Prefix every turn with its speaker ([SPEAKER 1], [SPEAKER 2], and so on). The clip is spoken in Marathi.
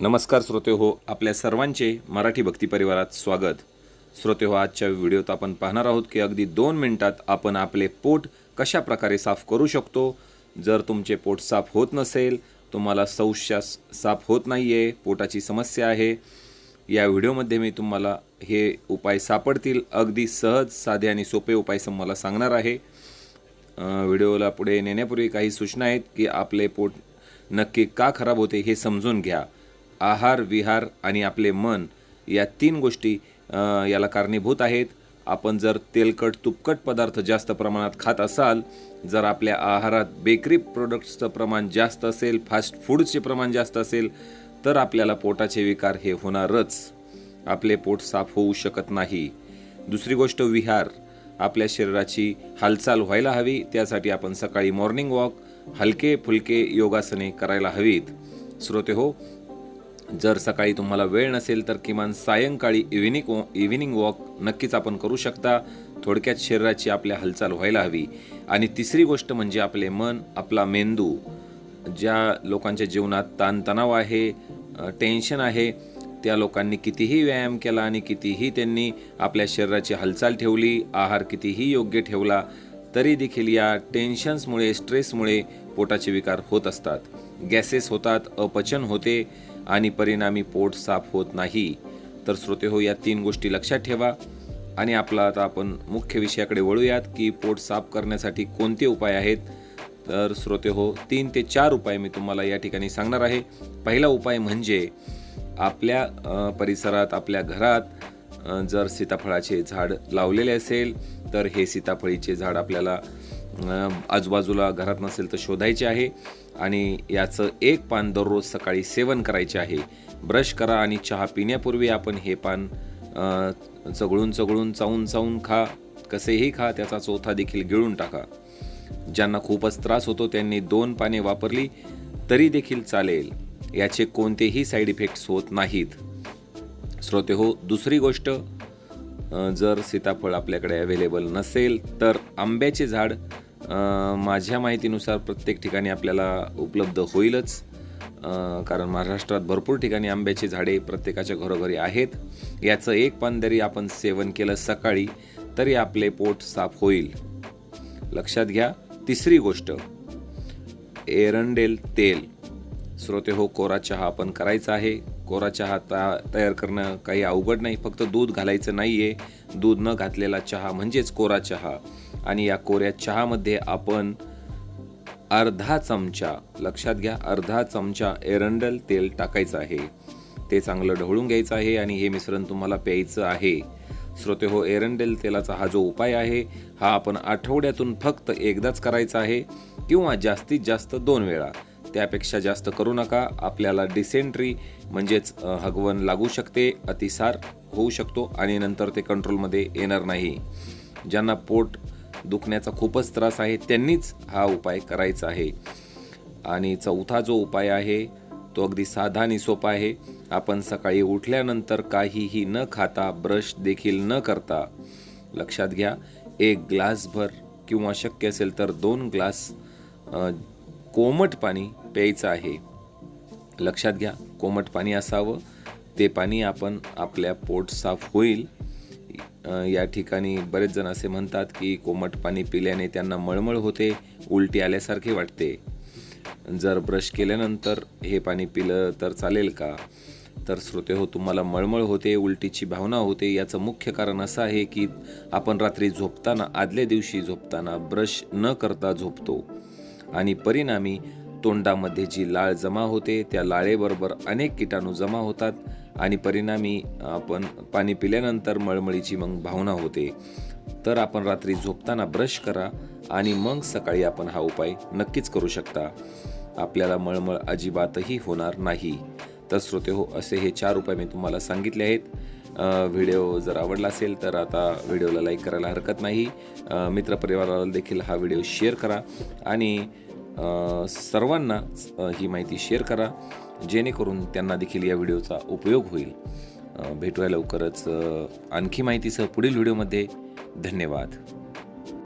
[SPEAKER 1] नमस्कार श्रोते हो आपल्या सर्वांचे मराठी भक्ती परिवारात स्वागत. श्रोते हो आजच्या व्हिडिओत आपण पाहणार आहोत की अगदी दोन मिनिटात आपण आपले पोट कशा प्रकारे साफ करू शकतो? जर तुमचे पोट साफ होत नसेल तुम्हाला शौचास साफ होत नाही आहे पोटाची समस्या आहे या व्हिडिओमध्ये मी तुम्हाला हे उपाय सापडतील. अगदी सहज साधे आणि सोपे उपाय सम मला सांगणार आहे. व्हिडिओला पुढे नेण्यापूर्वी काही सूचना आहेत की आपले पोट नक्की का खराब होते हे समजून घ्या. आहार विहार आणि आपले मन या तीन गोष्टी याला कारणीभूत आहेत. आपण जर तेलकट तुपकट पदार्थ जास्त प्रमाणात खात असाल जर आपल्या आहारात बेकरी प्रोडक्ट्सचं प्रमाण जास्त असेल फास्ट फूडचे प्रमाण जास्त असेल तर आपल्याला पोटाचे विकार हे होणारच. आपले पोट साफ होऊ शकत नाही. दुसरी गोष्ट विहार. आपल्या शरीराची हालचाल व्हायला हवी त्यासाठी आपण सकाळी मॉर्निंग वॉक हलके फुलके योगासने करायला हवीत. श्रोते हो जर सकाळी तुम्हाला वेळ नसेल तर किमान सायंकाळी इव्हिनिंग इव्हिनिंग वॉक नक्कीच आपण करू शकता. थोडक्यात शरीराची आपल्या हालचाल व्हायला हवी. आणि तिसरी गोष्ट म्हणजे आपले मन आपला मेंदू ज्या लोकांच्या जीवनात ताणतणाव आहे टेन्शन आहे त्या लोकांनी कितीही व्यायाम केला आणि कितीही त्यांनी आपल्या शरीराची हालचाल ठेवली आहार कितीही योग्य ठेवला तरी देखील या टेन्शन्समुळे स्ट्रेसमुळे पोटाचे विकार होत असतात. गॅसेस होतात अपचन होते. आणि परिणामी पोट साफ होत नाही. तर श्रोते हो या तीन गोष्टी लक्षात ठेवा. आणि आपला आता आपण मुख्य विषयाकडे वळूयात की पोट साफ करण्यासाठी कोणते उपाय आहेत. तर श्रोते हो तीन ते चार उपाय मी तुम्हाला या ठिकाणी सांगणार आहे. पहिला उपाय म्हणजे आपल्या परिसरात आपल्या घरात जर सीताफळाचे झाड लावलेले असेल तर हे सीताफळीचे झाड आपल्याला आजूबाजूला घरात नसेल तर शोधायचे आहे. आणि याचं एक पान दररोज सकाळी सेवन करायचे आहे. ब्रश करा आणि चहा पिण्यापूर्वी आपण हे पान चघळून चगळून चगळून चावून चावून खा. कसेही खा त्याचा चौथा देखील गिळून टाका. ज्यांना खूपच त्रास होतो त्यांनी दोन पाने वापरली तरी देखील चालेल. याचे कोणतेही साईड इफेक्ट्स होत नाहीत. श्रोते हो दुसरी गोष्ट जर सीताफळ आपल्याकडे अवेलेबल नसेल तर आंब्याचे झाड माझ्या माहितीनुसार प्रत्येक ठिकाणी आपल्याला उपलब्ध होईलच. कारण महाराष्ट्रात भरपूर ठिकाणी आंब्याची झाडे प्रत्येकाच्या घरोघरी आहेत. याचं एक पान जरी आपण सेवन केलं सकाळी तरी आपले पोट साफ होईल. लक्षात घ्या तिसरी गोष्ट एरंडेल तेल. स्रोते हो कोरा चहा आपण करायचा आहे. कोरा चहा ता तयार करणं काही अवघड नाही. फक्त दूध घालायचं नाही आहे दूध न घातलेला चहा म्हणजेच कोरा चहा. आणि या कोऱ्या चहामध्ये आपण अर्धा चमचा लक्षात घ्या अर्धा चमचा एरंडल तेल टाकायचं आहे. ते चांगलं ढवळून घ्यायचं आहे आणि हे मिश्रण तुम्हाला प्यायचं आहे. श्रोते हो एरंडेल तेलाचा हा जो उपाय आहे हा आपण आठवड्यातून फक्त एकदाच करायचा आहे किंवा जास्तीत जास्त दोन वेळा. त्यापेक्षा जास्त करू नका. आपल्याला डिसेंट्री म्हणजेच हगवण लागू शकते अतिसार होऊ शकतो आणि नंतर ते कंट्रोलमध्ये येणार नाही. ज्यांना पोट दुखण्याचा खूपच त्रास आहे त्यांनीच हा उपाय करायचा आहे. आणि चौथा जो उपाय आहे तो अगदी साधा आणि सोपा आहे. आपण सकाळी उठल्यानंतर काहीही न खाता ब्रश देखील न करता लक्षात घ्या एक ग्लासभर किंवा शक्य असेल तर दोन ग्लास कोमट पाणी प्यायचं आहे. लक्षात घ्या कोमट पाणी असावं ते पाणी आपण आपल्या पोट साफ होईल. या ठिकाणी बरेच जण असे म्हणतात की कोमट पाणी पिल्याने त्यांना मळमळ होते उलटी आल्यासारखे वाटते. जर ब्रश केल्यानंतर हे पाणी पिलं तर चालेल का? तर श्रोते हो तुम्हाला मळमळ होते उलटीची भावना होते. याचं मुख्य कारण असं आहे की आपण रात्री झोपताना आदल्या दिवशी झोपताना ब्रश न करता झोपतो. आणि परिणामी तोंडामध्ये जी लाळ जमा होते त्या लाळेबरोबर अनेक किटाणू जमा होतात. आणि परिणामी आपण पाणी पिल्यानंतर मळमळीची मग भावना होते. तर आपण रात्री झोपताना ब्रश करा आणि मग सकाळी आपण हा उपाय नक्कीच करू शकता. आपल्याला मळमळ अजिबातही होणार नाही. तर श्रोते हो असे हे चार उपाय मी तुम्हाला सांगितले आहेत. व्हिडिओ जर आवडला असेल तर आता व्हिडिओला लाईक करायला हरकत नाही. मित्रपरिवाराला देखील हा व्हिडिओ शेअर करा आणि सर्वांना ही माहिती शेअर करा. जेणेकरून त्यांना देखील या व्हिडिओचा उपयोग होईल. भेटूया लवकरच. आणखी माहितीसह पुढील व्हिडिओमध्ये. धन्यवाद.